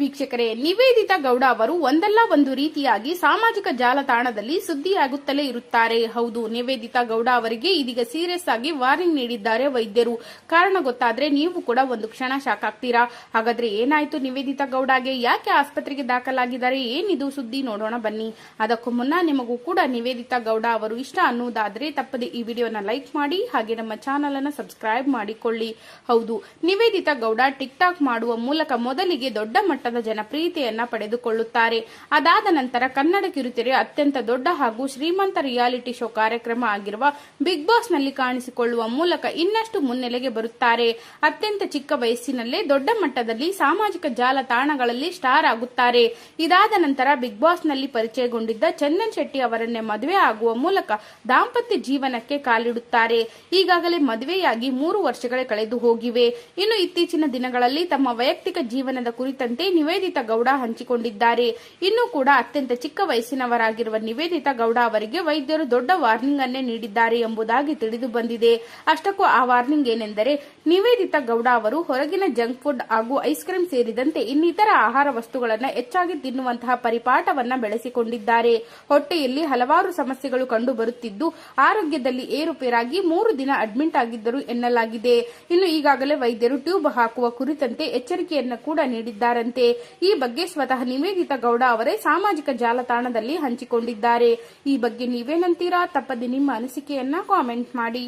ವೀಕ್ಷಕರೇ, ನಿವೇದಿತಾ ಗೌಡ ಅವರು ಒಂದಲ್ಲ ಒಂದು ರೀತಿಯಾಗಿ ಸಾಮಾಜಿಕ ಜಾಲತಾಣದಲ್ಲಿ ಸುದ್ದಿಯಾಗುತ್ತಲೇ ಇರುತ್ತಾರೆ. ಹೌದು, ನಿವೇದಿತಾ ಗೌಡ ಅವರಿಗೆ ಇದೀಗ ಸೀರಿಯಸ್ ಆಗಿ ವಾರ್ನಿಂಗ್ ನೀಡಿದ್ದಾರೆ ವೈದ್ಯರು. ಕಾರಣ ಗೊತ್ತಾದ್ರೆ ನೀವು ಕೂಡ ಒಂದು ಕ್ಷಣ ಶಾಕ್ ಆಗ್ತೀರಾ ಹಾಗಾದ್ರೆ ಏನಾಯ್ತು ನಿವೇದಿತಾ ಗೌಡಗೆ? ಯಾಕೆ ಆಸ್ಪತ್ರೆಗೆ ದಾಖಲಾಗಿದ್ದಾರೆ? ಏನಿದು ಸುದ್ದಿ ನೋಡೋಣ ಬನ್ನಿ. ಅದಕ್ಕೂ ಮುನ್ನ ನಿಮಗೂ ಕೂಡ ನಿವೇದಿತಾ ಗೌಡ ಅವರು ಇಷ್ಟ ಅನ್ನುವುದಾದ್ರೆ ತಪ್ಪದೆ ಈ ವಿಡಿಯೋನ ಲೈಕ್ ಮಾಡಿ, ಹಾಗೆ ನಮ್ಮ ಚಾನಲ್ ಅನ್ನ ಸಬ್ಸ್ಕ್ರೈಬ್ ಮಾಡಿಕೊಳ್ಳಿ. ಹೌದು, ನಿವೇದಿತಾ ಗೌಡ ಟಿಕ್ ಟಾಕ್ ಮಾಡುವ ಮೂಲಕ ಮೊದಲಿಗೆ ದೊಡ್ಡ ಮಟ್ಟದ ಜನಪ್ರಿಯತೆಯನ್ನ ಪಡೆದುಕೊಳ್ಳುತ್ತಾರೆ. ಅದಾದ ನಂತರ ಕನ್ನಡ ಕಿರುತೆರೆ ಅತ್ಯಂತ ದೊಡ್ಡ ಹಾಗೂ ಶ್ರೀಮಂತ ರಿಯಾಲಿಟಿ ಶೋ ಕಾರ್ಯಕ್ರಮ ಆಗಿರುವ ಬಿಗ್ ಬಾಸ್ನಲ್ಲಿ ಕಾಣಿಸಿಕೊಳ್ಳುವ ಮೂಲಕ ಇನ್ನಷ್ಟು ಮುನ್ನೆಲೆಗೆ ಬರುತ್ತಾರೆ. ಅತ್ಯಂತ ಚಿಕ್ಕ ವಯಸ್ಸಿನಲ್ಲೇ ದೊಡ್ಡ ಮಟ್ಟದಲ್ಲಿ ಸಾಮಾಜಿಕ ಜಾಲತಾಣಗಳಲ್ಲಿ ಸ್ಟಾರ್ ಆಗುತ್ತಾರೆ. ಇದಾದ ನಂತರ ಬಿಗ್ ಬಾಸ್ನಲ್ಲಿ ಪರಿಚಯಗೊಂಡಿದ್ದ ಚಂದನ್ ಶೆಟ್ಟಿ ಅವರನ್ನೇ ಮದುವೆ ಆಗುವ ಮೂಲಕ ದಾಂಪತ್ಯ ಜೀವನಕ್ಕೆ ಕಾಲಿಡುತ್ತಾರೆ. ಈಗಾಗಲೇ ಮದುವೆಯಾಗಿ ಮೂರು ವರ್ಷಗಳೇ ಕಳೆದು ಹೋಗಿವೆ. ಇನ್ನು ಇತ್ತೀಚಿನ ದಿನಗಳಲ್ಲಿ ತಮ್ಮ ವೈಯಕ್ತಿಕ ಜೀವನದ ಕುರಿತಂತೆ ನಿವೇದಿತಾ ಗೌಡ ಹಂಚಿಕೊಂಡಿದ್ದಾರೆ. ಇನ್ನು ಕೂಡ ಅತ್ಯಂತ ಚಿಕ್ಕ ವಯಸ್ಸಿನವರಾಗಿರುವ ನಿವೇದಿತ ಗೌಡ ಅವರಿಗೆ ವೈದ್ಯರು ದೊಡ್ಡ ವಾರ್ನಿಂಗ್ ಅನ್ನೇ ನೀಡಿದ್ದಾರೆ ಎಂಬುದಾಗಿ ತಿಳಿದು ಬಂದಿದೆ. ಅಷ್ಟಕ್ಕೂ ಆ ವಾರ್ನಿಂಗ್ ಏನೆಂದರೆ, ನಿವೇದಿತ ಗೌಡ ಅವರು ಹೊರಗಿನ ಜಂಕ್ ಫುಡ್ ಹಾಗೂ ಐಸ್ ಕ್ರೀಮ್ ಸೇರಿದಂತೆ ಇನ್ನಿತರ ಆಹಾರ ವಸ್ತುಗಳನ್ನು ಹೆಚ್ಚಾಗಿ ತಿನ್ನುವಂತಹ ಪರಿಪಾಠವನ್ನ ಬೆಳೆಸಿಕೊಂಡಿದ್ದಾರೆ. ಹೊಟ್ಟೆಯಲ್ಲಿ ಹಲವಾರು ಸಮಸ್ಯೆಗಳು ಕಂಡು ಬರುತ್ತಿದ್ದು, ಆರೋಗ್ಯದಲ್ಲಿ ಏರುಪೇರಾಗಿ ಮೂರು ದಿನ ಅಡ್ಮಿಟ್ ಆಗಿದ್ದರು ಎನ್ನಲಾಗಿದೆ. ಇನ್ನು ಈಗಾಗಲೇ ವೈದ್ಯರು ಟ್ಯೂಬ್ ಹಾಕುವ ಕುರಿತಂತೆ ಎಚ್ಚರಿಕೆಯನ್ನು ಕೂಡ ನೀಡಿದ್ದಾರಂತೆ. ಈ ಬಗ್ಗೆ ಸ್ವತಃ ನಿವೇದಿತಾ ಗೌಡ ಅವರೇ ಸಾಮಾಜಿಕ ಜಾಲತಾಣದಲ್ಲಿ ಹಂಚಿಕೊಂಡಿದ್ದಾರೆ. ಈ ಬಗ್ಗೆ ನೀವೇನಂತೀರಾ? ತಪ್ಪದೆ ನಿಮ್ಮ ಅನಿಸಿಕೆಯನ್ನ ಕಾಮೆಂಟ್ ಮಾಡಿ.